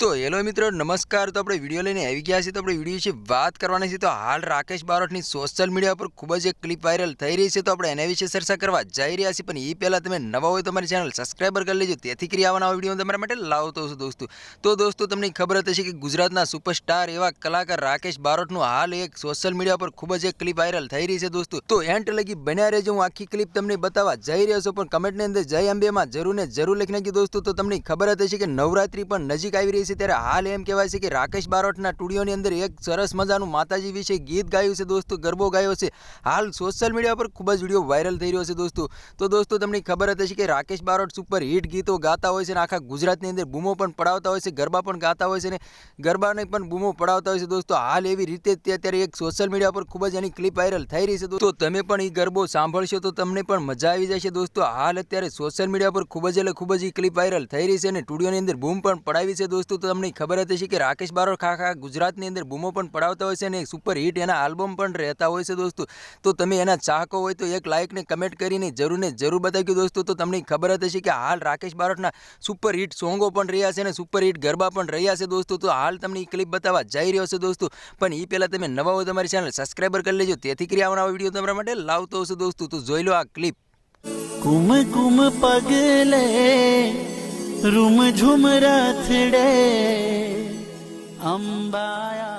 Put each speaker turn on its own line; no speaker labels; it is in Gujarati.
તો હેલો મિત્રો, નમસ્કાર. તો આપણે વીડિયો લઈને આવી ગયા છીએ. તો આપણે વીડિયો વિશે વાત કરવાની છે. તો હાલ રાકેશ બારોટની સોશિયલ મીડિયા પર ખૂબ જ એક ક્લિપ વાયરલ થઈ રહી છે. તો આપણે એના વિશે ચર્ચા કરવા જઈ રહ્યા છીએ. પણ એ પહેલાં તમે નવા હોય તમારી ચેનલ સબસ્ક્રાઈબર કરી લેજો. તેથી કરી આવવાના વીડિયો તમારા માટે લાવતો છું દોસ્તો. તો દોસ્તો, તમને ખબર હતી કે ગુજરાતના સુપરસ્ટાર એવા કલાકાર રાકેશ બારોટનું હાલ એક સોશિયલ મીડિયા પર ખૂબ જ એક ક્લિપ વાયરલ થઈ રહી છે દોસ્તો. તો એન્ટ લગી બન્યા રહેજો. હું આખી ક્લિપ તમને બતાવવા જઈ રહ્યો છું. પણ કમેન્ટની અંદર જય અંબેમાં જરૂર ને જરૂર લખી નાખી દોસ્તો. તો તમને ખબર હતી કે નવરાત્રી પણ નજીક આવી રહી છે. ત્યારે હાલ એમ કહેવાય છે કે રાકેશ બારોટના સ્ટુડિયોની અંદર એક સરસ મજાનું માતાજી વિશે ગીત ગાયું છે દોસ્તો, ગરબો ગાયો છે. હાલ સોશિયલ મીડિયા પર ખૂબ જ વીડિયો વાયરલ થઈ રહ્યો છે દોસ્તો. તો દોસ્તો, તમને ખબર હતી હશે કે રાકેશ બારોટ સુપર હિટ ગીતો ગાતા હોય છે અને આખા ગુજરાતની અંદર બૂમો પણ પડાવતા હોય છે, ગરબા પણ ગાતા હોય છે અને ગરબાને પણ બૂમો પડાવતા હોય છે દોસ્તો. હાલ એવી રીતે અત્યારે એક સોશિયલ મીડિયા પર ખૂબ જ એની ક્લિપ વાયરલ થઈ રહી છે દોસ્તો. તમે પણ એ ગરબો સાંભળશો તો તમને પણ મજા આવી જશે દોસ્તો. હાલ અત્યારે સોશિયલ મીડિયા પર ખૂબ જ એટલે ખૂબ જ એ ક્લિપ વાયરલ થઈ રહી છે અને સ્ટુડિયોની અંદર બૂમ પણ પડાવી છે દોસ્તો. તો તમને ખબર હતી હશે કે રાકેશ બારોટ ખાખા ગુજરાતની અંદર બૂમો પણ પડાવતા હોય છે અને સુપર હિટ એના આલ્બમ પણ રહેતા હોય છે દોસ્તો. તો તમે એના ચાહકો હોય તો એક લાઇકને કમેન્ટ કરીને જરૂર ને જરૂર બતાવ્યું દોસ્તો. તો તમને ખબર હતી હશે કે હાલ રાકેશ બારોટના સુપર હિટ સોંગો પણ રહ્યા છે અને સુપર હિટ ગરબા પણ રહ્યા છે દોસ્તો. તો હાલ તમને એ ક્લિપ બતાવવા જઈ રહ્યો છે દોસ્તો. પણ એ પહેલાં તમે નવા હોય તમારી ચેનલ સબસ્ક્રાઈબર કરી લેજો. તેથી કરી આવનારા વીડિયો તમારા માટે લાવતો હશે દોસ્તો. તો જોઈ લો આ ક્લિપ
કુમ કુમ પગલે रुमझुम राथडे अंबाया